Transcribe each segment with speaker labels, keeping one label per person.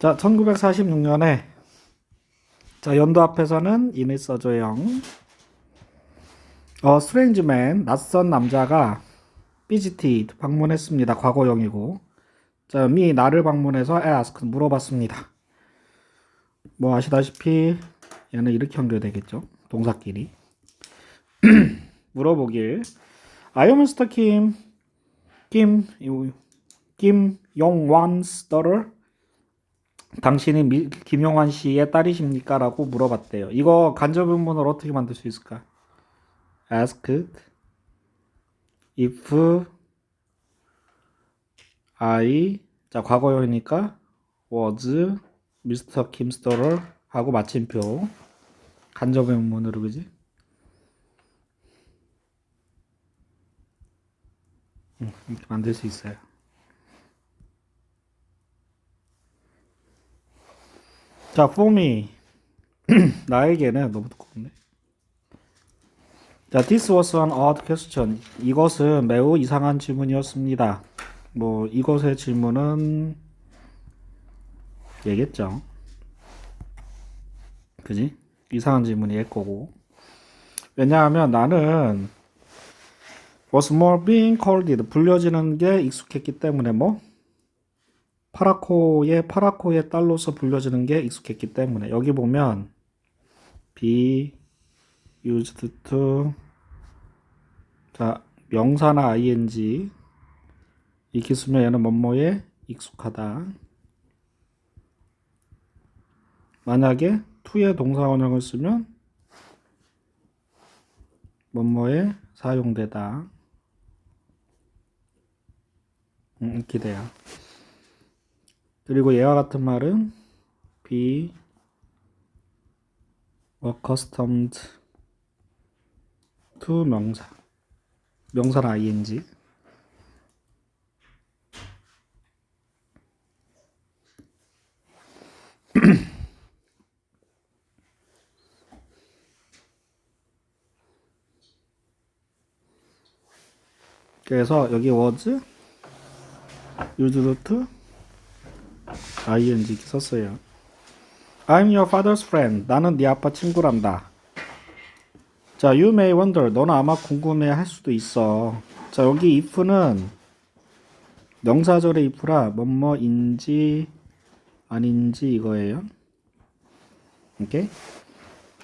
Speaker 1: 자, 1946년에 자, 연도 앞에서는 이미 써줘요. 어, 스트레인지맨, 낯선 남자가 BGT 방문했습니다. 과거형이고. 자, 미 나를 방문해서 ask 물어봤습니다. 뭐 아시다시피 얘는 이렇게 연결되겠죠. 동사끼리. 물어보길. Mr. Kim? Kim, Kim Yong-wan's daughter? 당신이 미, 김용환 씨의 딸이십니까? 라고 물어봤대요. 이거 간접 의문을 어떻게 만들 수 있을까? asked if I 자 과거형이니까 was Mr. Kim's daughter 하고 마침표 간접 의문으로 그지? 음, 이렇게 만들 수 있어요. 자, me. 나에게는 너무 두껍네. 자, this was an odd question. 이것은 매우 이상한 질문이었습니다. 뭐 이것의 질문은 얘겠죠. 그지? 이상한 질문일 거고. 왜냐하면 나는 was more being called 불려지는 게 익숙했기 때문에 뭐 파라코의 파라코의 딸로서 불려지는 게 익숙했기 때문에 여기 보면 be used to 자 명사나 ing 이렇게 쓰면 얘는 뭐뭐에 익숙하다. 만약에 to의 동사 원형을 쓰면 뭐뭐에 사용되다. 음, 돼요. 그리고 얘와 같은 말은 be accustomed to 명사 명사나 ing 그래서 여기 was 이 렇게 썼어요. I'm your father's friend. 나는 네 아빠 친구란다. 자, you may wonder. 너는 아마 궁금해 할 수도 있어. 자, 여기 if는 명사절의 if라 뭐뭐인지 아닌지 이거예요. 오케이?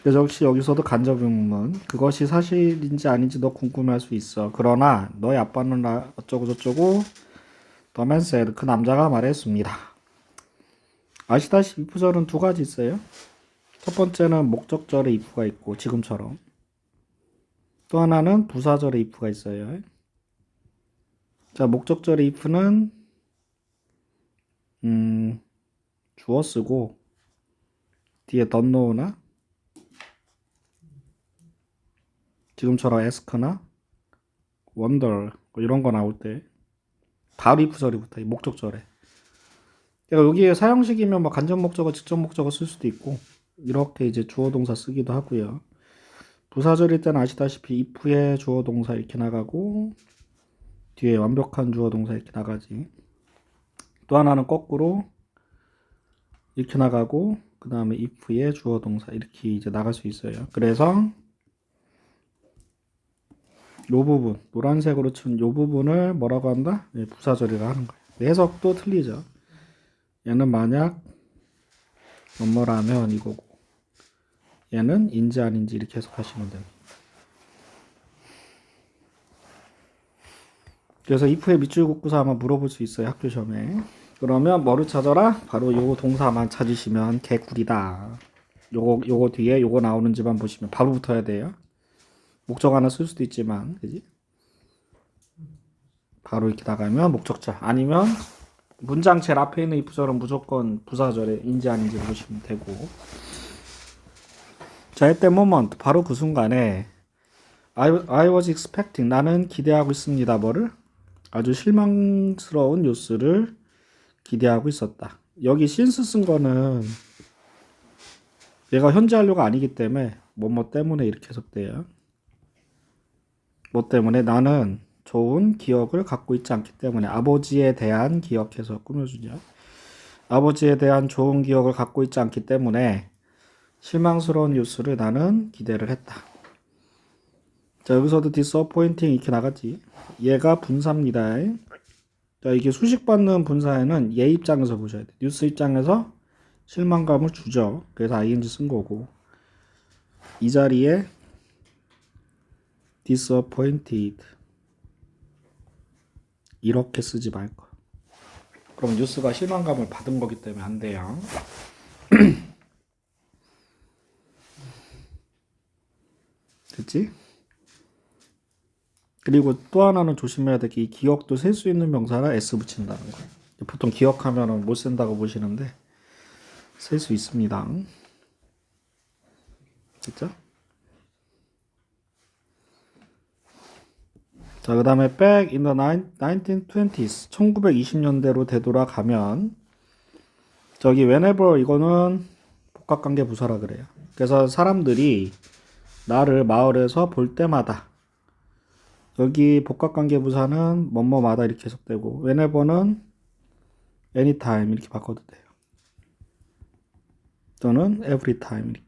Speaker 1: 그래서 역시 여기서도 간접 의문. 그것이 사실인지 아닌지 너 궁금해할 수 있어. 그러나 너의 아빠는 나- 어쩌고 저쩌고 man said. 그 남자가 말했습니다. 아시다시피 if절은 두 가지 있어요. 첫 번째는 목적절의 if가 있고 지금처럼 또 하나는 부사절의 if가 있어요. 자, 목적절의 if는 음, 주어 쓰고 뒤에 know나 지금처럼 ask나 wonder 뭐 이런 거 나올 때 바로 if절이 붙어요. 목적절에. 그러니까 여기에 사형식이면 뭐 간접 목적어, 직접 목적어 쓸 수도 있고 이렇게 이제 주어 동사 쓰기도 하고요. 부사절일 때는 아시다시피 if의 주어 동사 이렇게 나가고 뒤에 완벽한 주어 동사 이렇게 나가지. 또 하나는 거꾸로 이렇게 나가고 그 다음에 if의 주어 동사 이렇게 이제 나갈 수 있어요. 그래서 요 부분 노란색으로 친 요 부분을 뭐라고 한다? 네, 부사절이라 하는 거예요. 해석도 틀리죠. 얘는 만약 뭐뭐라면 이거고 얘는 인지 아닌지 이렇게 해석하시면 됩니다. 그래서 if의 밑줄 긋고서 아마 물어볼 수 있어요 학교 시험에. 그러면 뭐를 찾아라? 바로 요 동사만 찾으시면 개꿀이다. 요거 요거 뒤에 요거 나오는지만 보시면 바로 붙어야 돼요. 목적 하나 쓸 수도 있지만, 그지? 바로 이렇게 나가면 목적자 아니면 문장 제일 앞에 있는 if절은 무조건 부사절에 인지 아닌지 보시면 되고 자, that moment 바로 그 순간에 I, I was expecting 나는 기대하고 있습니다. 뭐를? 아주 실망스러운 뉴스를 기대하고 있었다. 여기 since 쓴 거는 얘가 현재 완료가 아니기 때문에 뭐뭐 때문에 이렇게 해석돼요. 뭐 때문에 나는 좋은 기억을 갖고 있지 않기 때문에 아버지에 대한 기억해서 꾸며주냐. 아버지에 대한 좋은 기억을 갖고 있지 않기 때문에 실망스러운 뉴스를 나는 기대를 했다. 자, 여기서도 disappointing 이렇게 나갔지. 얘가 분사입니다. 자, 이게 수식받는 분사에는 얘 입장에서 보셔야 돼. 뉴스 입장에서 실망감을 주죠. 그래서 ing 쓴 거고. 이 자리에 disappointed 이렇게 쓰지 말 거. 그럼 뉴스가 실망감을 받은 거기 때문에 안 돼요. 됐지? 그리고 또 하나는 조심해야 될 게 이 기억도 셀 수 있는 명사라 s 붙인다는 거. 보통 기억하면은 못 쓴다고 보시는데 셀 수 있습니다. 됐죠? 자, 그 다음에 back in the 1920s, 1920년대로 되돌아가면 저기 whenever 이거는 복합관계 부사라 그래요. 그래서 사람들이 나를 마을에서 볼 때마다 여기 복합관계 부사는 뭐뭐마다 이렇게 해석되고 whenever는 anytime 이렇게 바꿔도 돼요. 또는 every time 이렇게.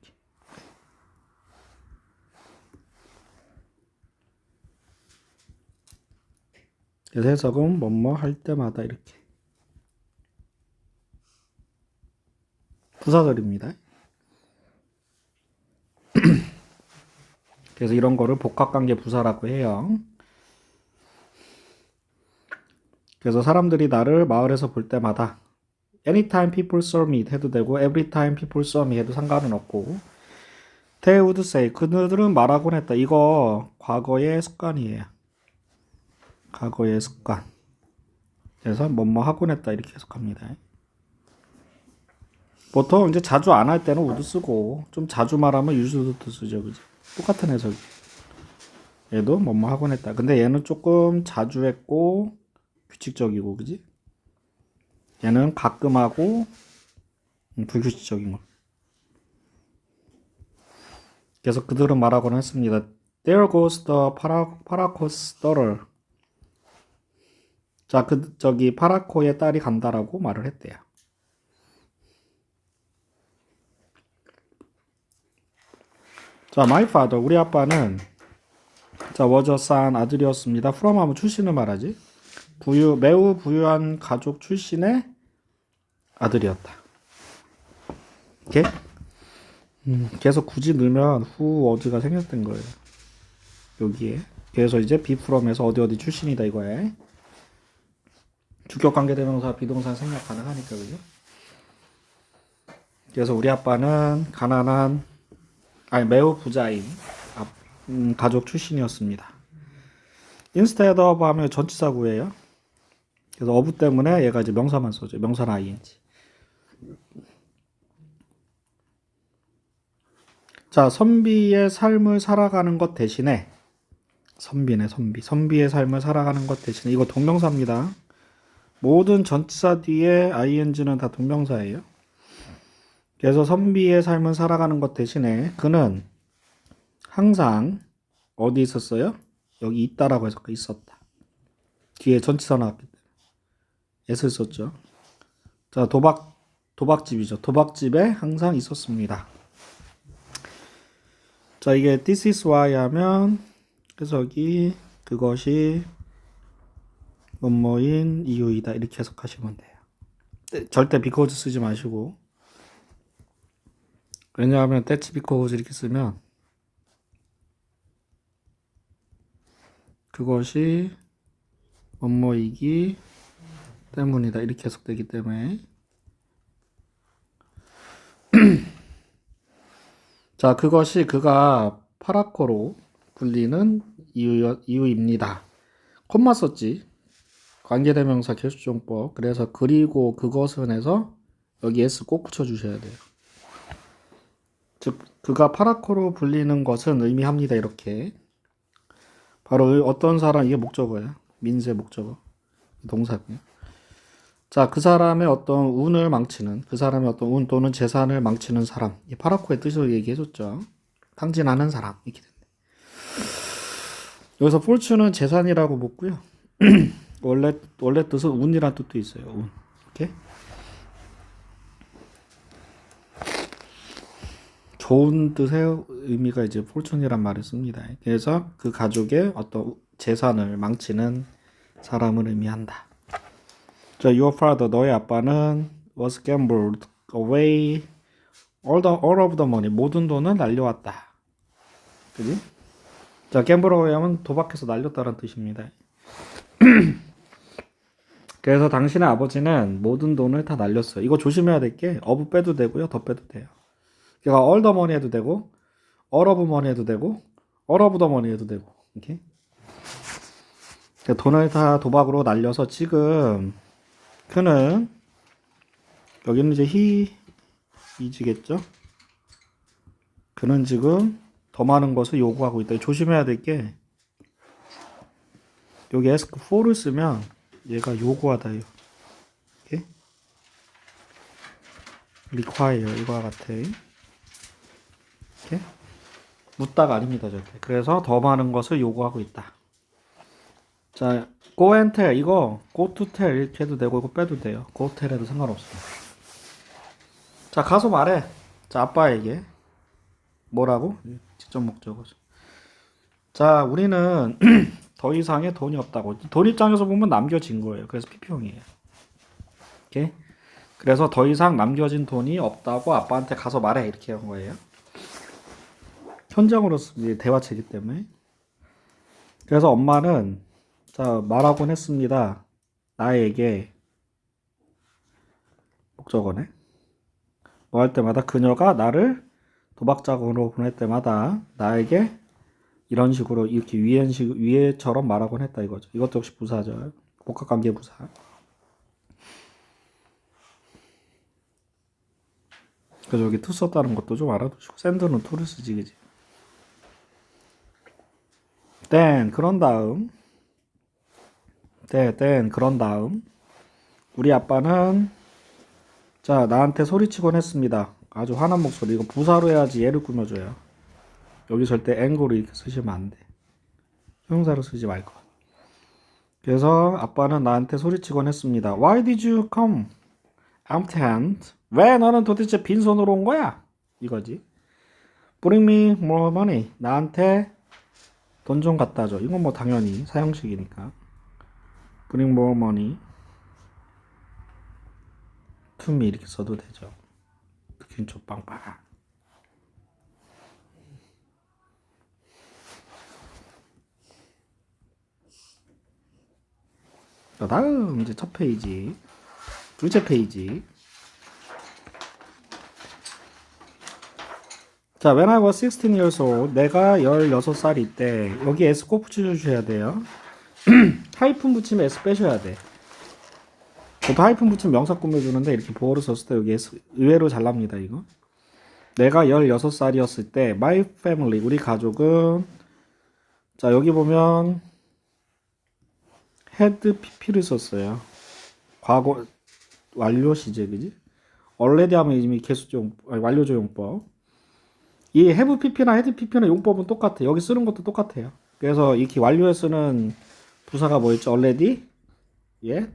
Speaker 1: 그래서 해석은 뭐뭐 할 때마다 이렇게 부사절입니다. 그래서 이런 거를 복합관계 부사라고 해요. 그래서 사람들이 나를 마을에서 볼 때마다 anytime people saw me 해도 되고 every time people saw me 해도 상관은 없고 they would say 그들은 말하곤 했다. 이거 과거의 습관이에요. 과거의 습관. 그래서 뭐뭐 하곤 했다 이렇게 해석합니다. 보통 이제 자주 안 할 때는 would 쓰고 좀 자주 말하면 used도 쓰죠, 그지? 똑같은 해석이. 얘도 뭐뭐 하곤 했다. 근데 얘는 조금 자주 했고 규칙적이고, 그지? 얘는 가끔 하고 음, 불규칙적인 거. 그래서 그들은 말하곤 했습니다. There goes the para, Paracos daughter. 자, 그, 저기, 파라코의 딸이 간다라고 말을 했대요. 자, my father, 우리 아빠는, 자, son, 아들이었습니다. from 하면 출신을 말하지. 부유, 매우 부유한 가족 출신의 아들이었다. 이렇게? 음, 계속 굳이 넣으면 후 워즈가 생겼던 거예요. 여기에. 그래서 이제 from에서 어디 어디 출신이다 이거에. 주격 관계 대명사 비동사 생략 가능하니까 그죠? 그래서 우리 아빠는 가난한 아니 매우 부자인 아, 음, 가족 출신이었습니다. instead of 하면 전치사 구예요. 그래서 어부 때문에 얘가 이제 명사만 써죠. 명사는 ing. 자, 선비의 삶을 살아가는 것 대신에 선비네 선비. 선비의 삶을 살아가는 것 대신에 이거 동명사입니다. 모든 전치사 뒤에 ing는 다 동명사예요. 그래서 선비의 삶을 살아가는 것 대신에 그는 항상 어디 있었어요? 여기 있다라고 해서 있었다. 뒤에 전치사 나왔기 때문에 s를 썼죠. 자 도박 도박집이죠. 도박집에 항상 있었습니다. 자 이게 this is why 하면 그래서 여기 그것이 뭐뭐인 이유이다 이렇게 해석하시면 돼요. 절대 because 쓰지 마시고 왜냐하면 that's because 이렇게 쓰면 그것이 뭐뭐이기 때문이다 이렇게 해석되기 때문에 자 그것이 그가 파라코로 불리는 이유, 이유입니다. 콤마 썼지 관계대명사 개수종법. 그래서 그리고 그것은 해서 여기 s 꼭 붙여주셔야 돼요. 즉 그가 파라코로 불리는 것은 의미합니다 이렇게. 바로 어떤 사람 이게 목적어예요 민세 목적어. 동사고요. 자 그 사람의 어떤 운을 망치는 그 사람의 어떤 운 또는 재산을 망치는 사람. 이 파라코의 뜻을 얘기해줬죠. 탕진하는 사람. 이렇게 된다 여기서 폴츠는 재산이라고 묻고요 원래 원래 뜻은 운이란 뜻도 있어요. 운. 좋은 뜻의 의미가 이제 폴촌이란 말을 씁니다. 그래서 그 가족의 어떤 재산을 망치는 사람을 의미한다. 자, your father, 너의 아빠는 was gambled away all the all of the money, 모든 돈을 날려왔다. 그지? 자, gamble away 하면 도박해서 날렸다는 뜻입니다. 그래서 당신의 아버지는 모든 돈을 다 날렸어요. 이거 조심해야 될 게 어부 빼도 되고요, 더 빼도 돼요. 그러니까 money 해도 되고, money 해도 되고, money 해도 되고, 이렇게. 그러니까 돈을 다 도박으로 날려서 지금 그는 여기는 이제 he 이지겠죠? 그는 지금 더 많은 것을 요구하고 있다. 조심해야 될 게 여기 ask for를 쓰면 얘가 요구하다요. 이렇게 require 이거와 같아. 이렇게 묻다가 아닙니다, 절대. 그래서 더 많은 것을 요구하고 있다. 자, go and tell 이거 go to tell 이렇게 해도 되고 이거 빼도 돼요. go tell 해도 상관없어요. 자, 가서 말해. 자, 아빠에게 뭐라고? 직접 목적어죠. 자, 우리는 더 이상의 돈이 없다고. 돈 입장에서 보면 남겨진 거예요. 그래서 PP용이에요. 오케이? 그래서 더 이상 남겨진 돈이 없다고 아빠한테 가서 말해. 이렇게 한 거예요. 현장으로서 대화체이기 때문에. 그래서 엄마는 자, 말하곤 했습니다. 나에게 목적어네. 뭐 할 때마다 그녀가 나를 도박장으로 보낼 때마다 나에게 이런 식으로 이렇게 위엔식 위에처럼 말하곤 했다 이거죠. 이것도 역시 부사죠. 복합관계 부사. 그래서 여기 투 썼다는 것도 좀 알아두시고 샌드는 투를 쓰지 그지. then 그런 다음 네, then 그런 다음 우리 아빠는 자 나한테 소리치곤 했습니다. 아주 화난 목소리 이거 부사로 해야지 얘를 꾸며줘요. 여기 절대 앵고를 이렇게 쓰시면 안 돼. 형사로 쓰지 말고. 그래서 아빠는 나한테 소리치곤 했습니다. Why did you come empty-handed? 왜 너는 도대체 빈손으로 온 거야? 이거지. Bring me more money. 나한테 돈 좀 갖다 줘. 이건 뭐 당연히 사형식이니까. Bring more money to me 이렇게 써도 되죠. 긴초 빵빵. 다음 이제 첫 페이지, 둘째 페이지. 자, when I was 16 years old, 내가 16살일 때 여기 S 꼭 붙여주셔야 돼요. 하이픈 붙이면 S 빼셔야 돼. 보통 하이픈 붙이면 명사 꾸며주는데 이렇게 보어를 썼을 때 여기 S 의외로 잘 납니다, 이거. 내가 16살이었을 때 my family, 우리 가족은 자, 여기 보면 had pp를 썼어요. 과거 완료 시제 그지? already 하면 이미 아니, 완료조 용법. 이 have pp나 had pp는 용법은 똑같아. 여기 쓰는 것도 똑같아요. 그래서 이렇게 완료에 쓰는 부사가 뭐였죠? already, 예,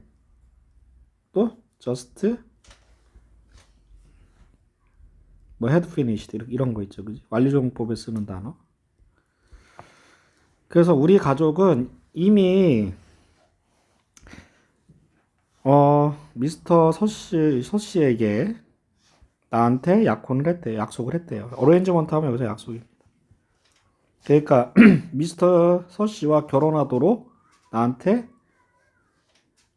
Speaker 1: 또 just, 뭐 finished 이런- 이런 거 있죠, 그지? 완료조 용법에 쓰는 단어. 그래서 우리 가족은 이미 어 미스터 서씨 서씨에게 나한테 약혼을 했대요. 약속을 했대요. 어레인지먼트 하면 여기서 약속입니다. 그러니까 미스터 서씨와 결혼하도록 나한테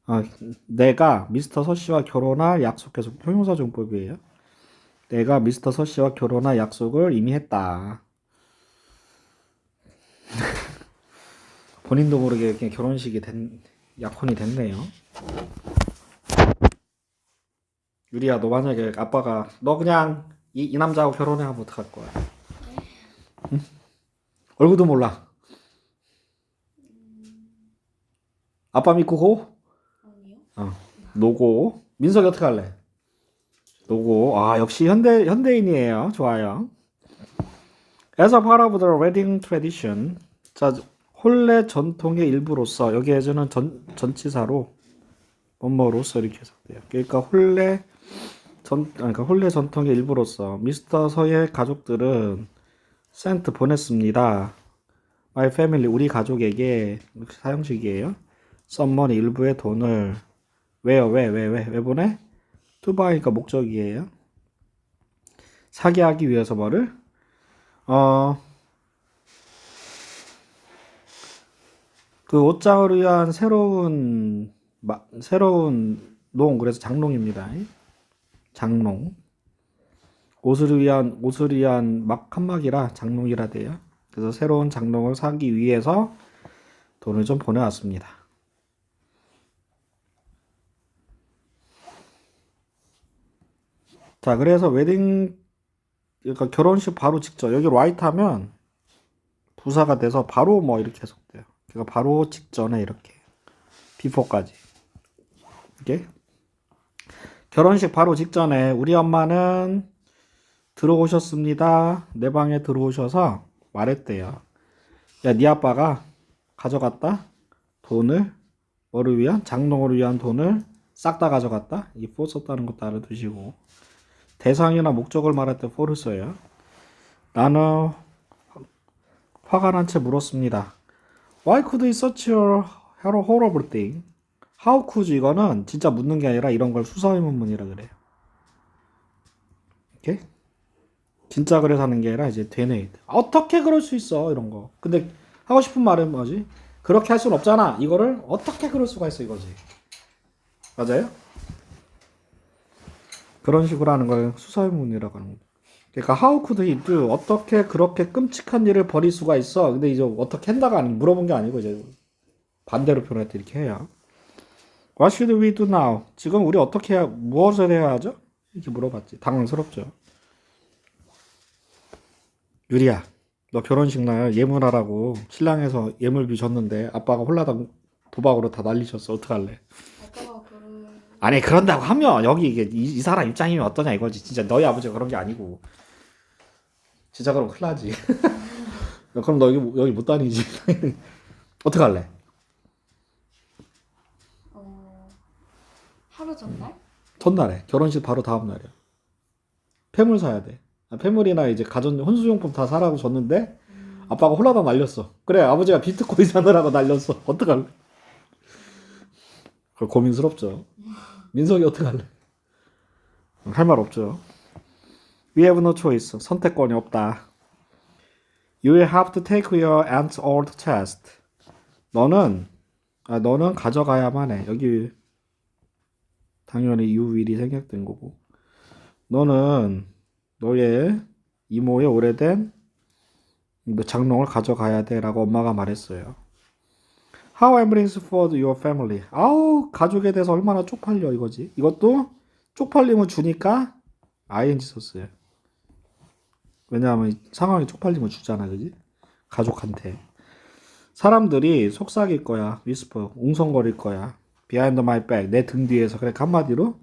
Speaker 1: 아, 내가 미스터 서씨와 결혼할 약속해서 형용사 정법이에요. 내가 미스터 서씨와 결혼할 약속을 이미 했다. 본인도 모르게 그냥 결혼식이 된 약혼이 됐네요. 유리야, 너 만약에 아빠가 너 그냥 이, 이 남자하고 결혼해 하면 어떡할 거야? 응? 얼굴도 몰라. 아빠 믿고 고?
Speaker 2: 아니요.
Speaker 1: 어. 노고. 민석이 어떻게 할래? 노고. 아, 역시 현대 현대인이에요. 좋아요. As a part of the wedding tradition. 자, 혼례 전통의 일부로서 여기에서는 전 전치사로 뭐뭐로서 이렇게 해석돼요. 그러니까 혼례 전, 그러니까 혼례 전통의 일부로서 미스터 서의 가족들은 센트 보냈습니다. My family 우리 가족에게 이렇게 사형식이에요. 썸머니 일부의 돈을 왜요? 왜? 왜? 왜? 왜 보내? 투바이니까 목적이에요. 사게 하기 위해서 뭐를? 어, 그 옷장을 위한 새로운 마, 새로운 농 그래서 장농입니다. 장농. 옷을 위한 옷을 위한 막 칸막이라 장농이라 돼요. 그래서 새로운 장농을 사기 위해서 돈을 좀 보내왔습니다. 자, 그래서 웨딩 그러니까 결혼식 바로 직전 여기 라이트 하면 부사가 돼서 바로 뭐 이렇게 해석돼요. 그러니까 바로 직전에 이렇게 비포까지 이게 결혼식 바로 직전에 우리 엄마는 들어오셨습니다. 내 방에 들어오셔서 말했대요. 야, 네 아빠가 가져갔다. 돈을 뭐를 위한 장롱을 위한 돈을 싹 다 가져갔다. 이 for 썼다는 것도 알아두시고 대상이나 목적을 말할 때 for를 써요. 나는 화가 난 채 물었습니다. Why could he such a horrible thing? How could 이거는 진짜 묻는 게 아니라 이런 걸 수사 의문문이라 그래요. 이렇게 진짜 그래서 하는 게 아니라 이제 되네. 어떻게 그럴 수 있어 이런 거. 근데 하고 싶은 말은 뭐지? 그렇게 할 수는 없잖아. 이거를 어떻게 그럴 수가 있어 이거지. 맞아요? 그런 식으로 하는 걸 수사의문이라고 하는 거죠. 그러니까 how could he do 어떻게 그렇게 끔찍한 일을 벌일 수가 있어? 근데 이제 어떻게 한다가 아니 물어본 게 아니고 이제 반대로 표현할 때 이렇게 해요. What should we do now? 지금 우리 어떻게 해야 무엇을 해야 하죠? 이렇게 물어봤지. 당황스럽죠. 유리야, 너 결혼식 날 예물하라고 신랑에서 예물비 줬는데 아빠가 홀라당 도박으로 다 날리셨어. 어떡할래?
Speaker 2: 아빠가 그런
Speaker 1: 아니 그런다고 하면 여기 이게 이, 이 사람 입장이면 어떠냐 이거지. 진짜 너희 아버지가 그런 게 아니고. 진짜 그럼 큰일 나지. 그럼 너 여기 여기 못 다니지. 어떡할래?
Speaker 2: 어 하루 전날
Speaker 1: 첫날에 결혼식 바로 다음 날이야. 폐물 사야 돼. 아, 폐물이나 이제 가전 혼수용품 다 사라고 줬는데 아빠가 홀라당 날렸어. 그래 아버지가 비트코인 사느라고 날렸어. 어떡할래? 그 고민스럽죠. 민석이 어떡할래? 할 말 없죠. We have no choice. 선택권이 없다. You will have to take your aunt's old chest. 너는 아 너는 가져가야만 해. 여기 당연히 will이 생략된 거고. 너는 너의 이모의 오래된 그 장롱을 가져가야 돼라고 엄마가 말했어요. How embarrassing for your family. 아우 가족에 대해서 얼마나 쪽팔려 이거지. 이것도 쪽팔림을 주니까 ing 썼어요. 왜냐하면 이 상황이 쪽팔림을 주잖아, 그지? 가족한테. 사람들이 속삭일 거야, 위스퍼, 웅성거릴 거야. Behind my back, 내 등 뒤에서 그래 한마디로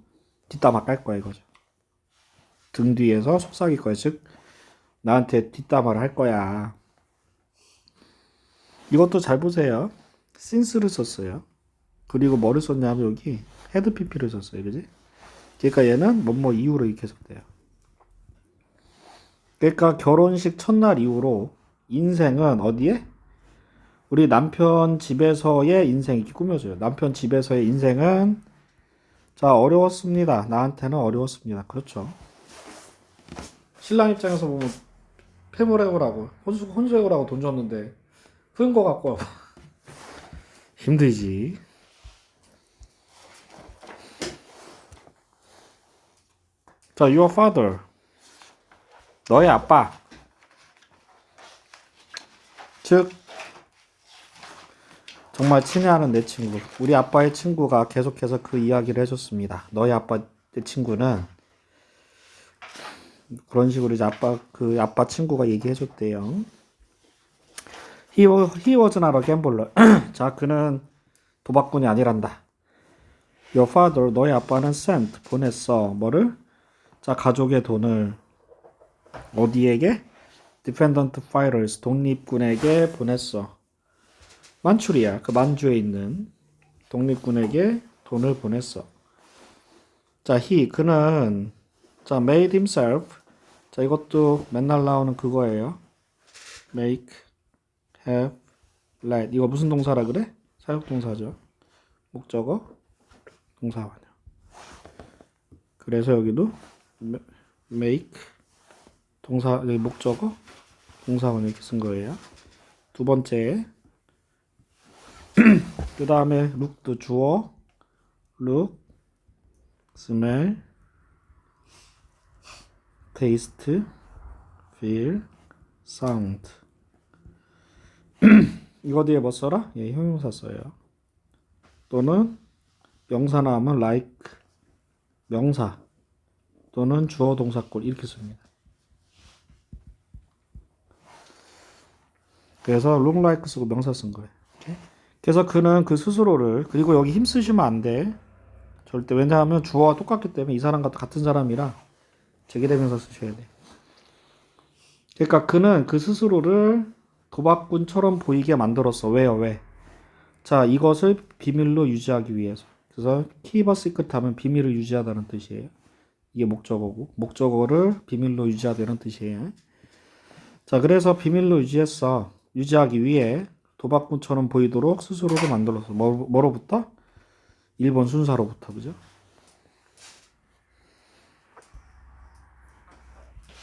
Speaker 1: 뒷담화 깔 거야 이거죠. 등 뒤에서 속삭일 거야, 즉 나한테 뒷담화를 할 거야. 이것도 잘 보세요. since를 썼어요. 그리고 뭐를 썼냐면 여기 헤드 pp를 썼어요, 그지? 그러니까 얘는 뭐뭐 이후로 이렇게 해석돼요. 그러니까 결혼식 첫날 이후로 인생은 어디에? 우리 남편 집에서의 인생이 이렇게 꾸며져요. 남편 집에서의 인생은 자 어려웠습니다. 나한테는 어려웠습니다. 그렇죠. 신랑 입장에서 보면 폐물해오라고 혼수 혼수해오라고 돈 줬는데 흐은 거 갖고 힘들지. 자, your father. 너의 아빠. 즉, 정말 친애하는 내 친구. 우리 아빠의 친구가 계속해서 그 이야기를 해줬습니다. 너희 아빠, 내 친구는 그런 식으로 이제 아빠, 그 아빠 친구가 얘기해줬대요. He was, he was not a gambler. 자, 그는 도박꾼이 아니란다. Your father, 너희 아빠는 sent, 보냈어. 뭐를? 자, 가족의 돈을 어디에게? Dependent fighters, 독립군에게 보냈어. 만추리아, 그 만주에 있는 독립군에게 돈을 보냈어. 자, he, 그는 자, made himself. 자, 이것도 맨날 나오는 그거예요. make, have, let. 이거 무슨 동사라 그래? 사역 동사죠. 목적어, 동사원이요. 그래서 여기도 ma- make 동사 목적어 동사원 이렇게 쓴 거예요. 두 번째 그 다음에 look도 주어 look smell taste feel sound 이거 뒤에 뭐 써라? 예, 형용사 써요. 또는 명사 나오면 like 명사 또는 주어 동사꼴 이렇게 씁니다. 그래서 look like 쓰고 명사 쓴 거예요. 이렇게. 그래서 그는 그 스스로를 그리고 여기 힘 쓰시면 안 돼. 절대 왜냐하면 주어와 똑같기 때문에 이 사람과 같은 사람이라 제기대명사 쓰셔야 돼. 그러니까 그는 그 스스로를 도박꾼처럼 보이게 만들었어. 왜요? 왜? 자, 이것을 비밀로 유지하기 위해서. 그래서 keep a secret 하면 비밀을 유지하다는 뜻이에요. 이게 목적어고 목적어를 비밀로 유지하다는 뜻이에요. 자, 그래서 비밀로 유지했어. 유지하기 위해 도박꾼처럼 보이도록 스스로를 만들었어. 뭐, 뭐로부터? 1번 순사로부터, 그죠?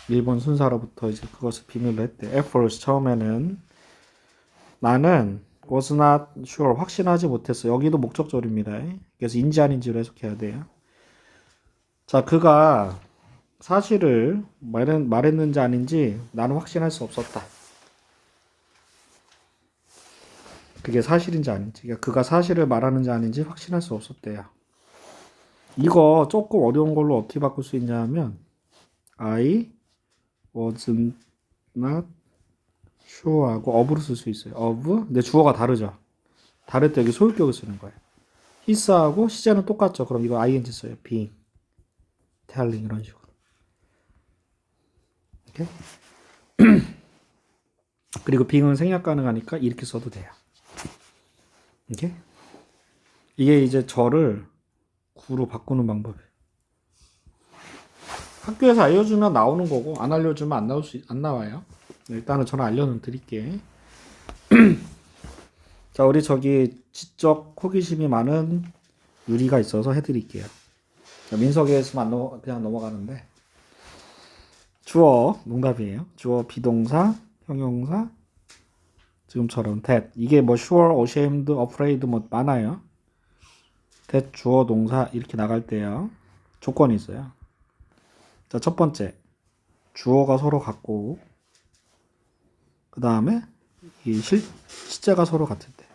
Speaker 1: 1번 순사로부터 이제 그것을 비밀로 했대. At first, 처음에는 나는 was not sure, 확신하지 못했어. 여기도 목적절입니다. 그래서 인지 아닌지로 해석해야 돼요. 자, 그가 사실을 말했, 말했는지 아닌지 나는 확신할 수 없었다. 그게 사실인지 아닌지, 그러니까 그가 사실을 말하는지 아닌지 확신할 수 없었대요. 이거 조금 어려운 걸로 어떻게 바꿀 수 있냐면 I was not sure하고 of로 쓸 수 있어요. of 근데 주어가 다르죠. 다를 때 여기 소유격을 쓰는 거예요. his하고 시제는 똑같죠. 그럼 이거 ing 써요. being, telling 이런 식으로. 오케이? 그리고 being은 생략 가능하니까 이렇게 써도 돼요. 이게 이게 이제 저를 구로 바꾸는 방법이에요. 학교에서 알려주면 나오는 거고 안 알려주면 안 나올 수 안 나와요. 일단은 저는 알려는 드릴게. 자 우리 저기 지적 호기심이 많은 유리가 있어서 해드릴게요. 자, 민석에 있으면 안 넘어, 그냥 넘어가는데 주어 농답이에요. 주어 비동사 형용사 지금처럼 that 이게 뭐 sure, ashamed, afraid 뭐 많아요. that 주어 동사 이렇게 나갈 때요. 조건이 있어요. 자, 첫 번째. 주어가 서로 같고 그 다음에 이 실, 시제가 서로 같을 때.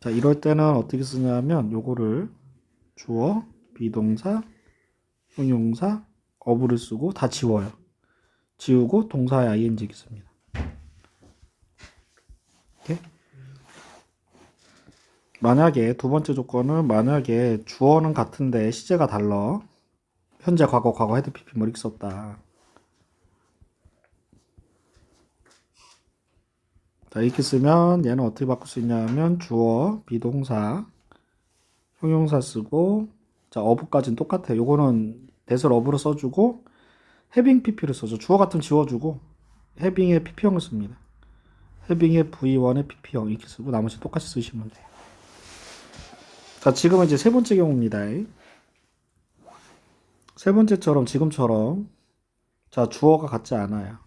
Speaker 1: 자, 이럴 때는 어떻게 쓰냐면 요거를 주어, 비동사, 형용사, 어부를 쓰고 다 지워요. 지우고 동사에 ing. 이렇게. 만약에 두 번째 조건은 만약에 주어는 같은데 시제가 달라. 현재, 과거, 과거, 헤드, PP 뭐 이렇게 썼다. 자, 이렇게 쓰면 얘는 어떻게 바꿀 수 있냐면 주어, 비동사, 형용사 쓰고 자, 어부까지는 똑같아요. 요거는 대설 어부로 써주고 해빙 PP를 써줘. 주어 같은 지워주고 해빙의 PP형을 씁니다. 해빙의 V1의 PP형 이렇게 쓰고 나머지 똑같이 쓰시면 돼요. 자, 지금은 이제 세 번째 경우입니다. 세 번째처럼 지금처럼 자, 주어가 같지 않아요.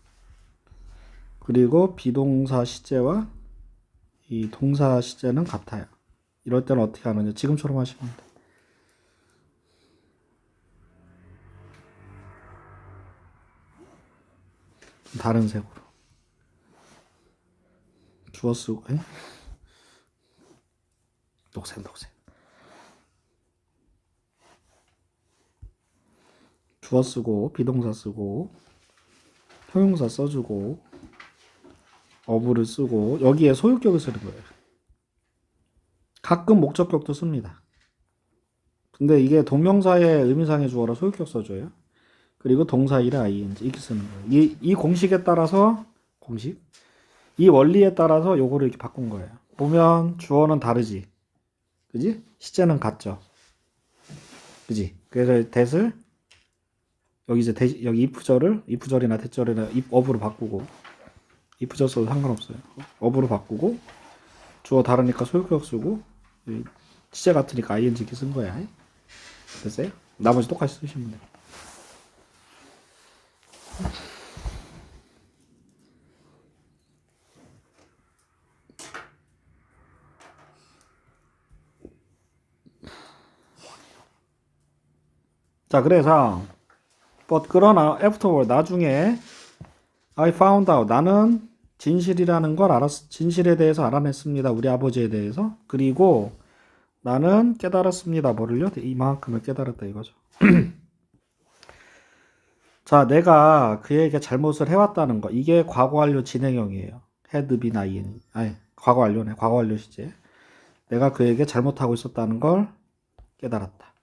Speaker 1: 그리고 비동사 시제와 이 동사 시제는 같아요. 이럴 때는 어떻게 하느냐? 지금처럼 하시면 돼요. 다른 색으로. 주어 쓰고, 에? 녹색, 녹색. 주어 쓰고, 비동사 쓰고, 형용사 써주고, 어부를 쓰고, 여기에 소유격을 쓰는 거예요. 가끔 목적격도 씁니다. 근데 이게 동명사의 의미상의 주어라 소유격 써줘요. 그리고 동사 일의 ing 이렇게 쓰는 거예요. 이, 이 공식에 따라서 공식 이 원리에 따라서 요거를 이렇게 바꾼 거예요. 보면 주어는 다르지, 그지? 시제는 같죠. 그지? 그래서 that을 여기 이제 대, 여기 if절을 if절이나 that절이나 if of로 바꾸고 if절 써도 상관없어요. of로 바꾸고 주어 다르니까 소유격 쓰고 이 시제 같으니까 ing 이렇게 쓴 거야. 됐어요? 나머지 똑같이 쓰시면 돼요. 자, 그래서 but 그러나 afterward 나중에 I found out 나는 진실이라는 걸 알았 진실에 대해서 알아냈습니다. 우리 아버지에 대해서. 그리고 나는 깨달았습니다. 뭐를요? 이만큼을 깨달았다 이거죠. 자, 내가 그에게 잘못을 해왔다는 거. 이게 과거 완료 진행형이에요. been ing. 아니, 과거 완료네. 과거 완료 시제. 내가 그에게 잘못하고 있었다는 걸 깨달았다.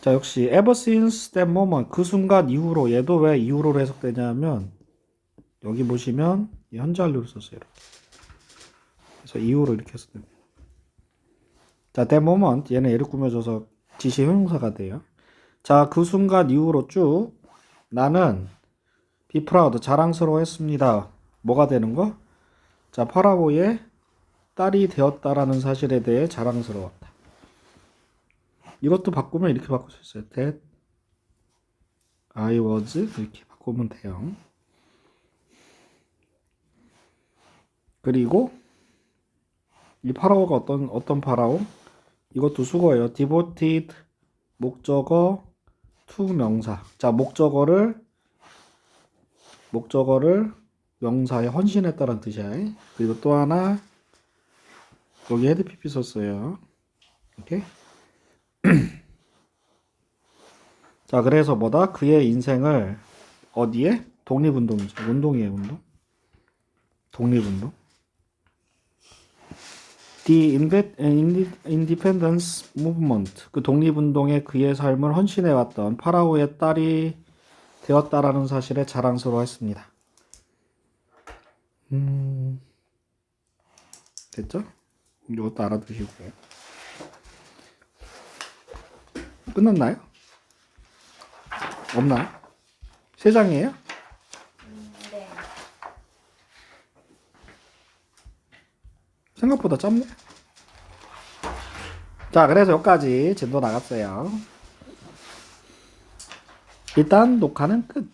Speaker 1: 자, 역시 ever since that moment 그 순간 이후로 얘도 왜 이후로로 해석되냐면 여기 보시면 이 현재 완료를 썼어요. 그래서 이후로 이렇게 해석됩니다. 자, that moment 얘는 예를 꾸며줘서 지시 형용사가 돼요. 자, 그 순간 이후로 쭉 나는 be proud 자랑스러워했습니다. 뭐가 되는 거? 자, 파라오의 딸이 되었다라는 사실에 대해 자랑스러웠다. 이것도 바꾸면 이렇게 바꿀 수 있어요. That I was 이렇게 바꾸면 돼요. 그리고 이 파라오가 어떤 어떤 파라오? 이것도 수거예요. devoted 목적어 to 명사. 자, 목적어를 목적어를 명사에 헌신했다는 뜻이야. 그리고 또 하나 여기 헤드 PP 썼어요. 이렇게. 자, 그래서 뭐다? 그의 인생을 어디에? 독립운동이죠. 운동이에요, 운동. 독립운동. The Independence Movement. 그 독립운동에 그의 삶을 헌신해왔던 파라오의 딸이 되었다라는 사실에 자랑스러워했습니다. 음, 됐죠? 이것도 알아두시고. 끝났나요? 없나요? 세 장이에요?
Speaker 2: 음, 네.
Speaker 1: 생각보다 짧네. 자, 그래서 여기까지 진도 나갔어요. 일단 녹화는 끝.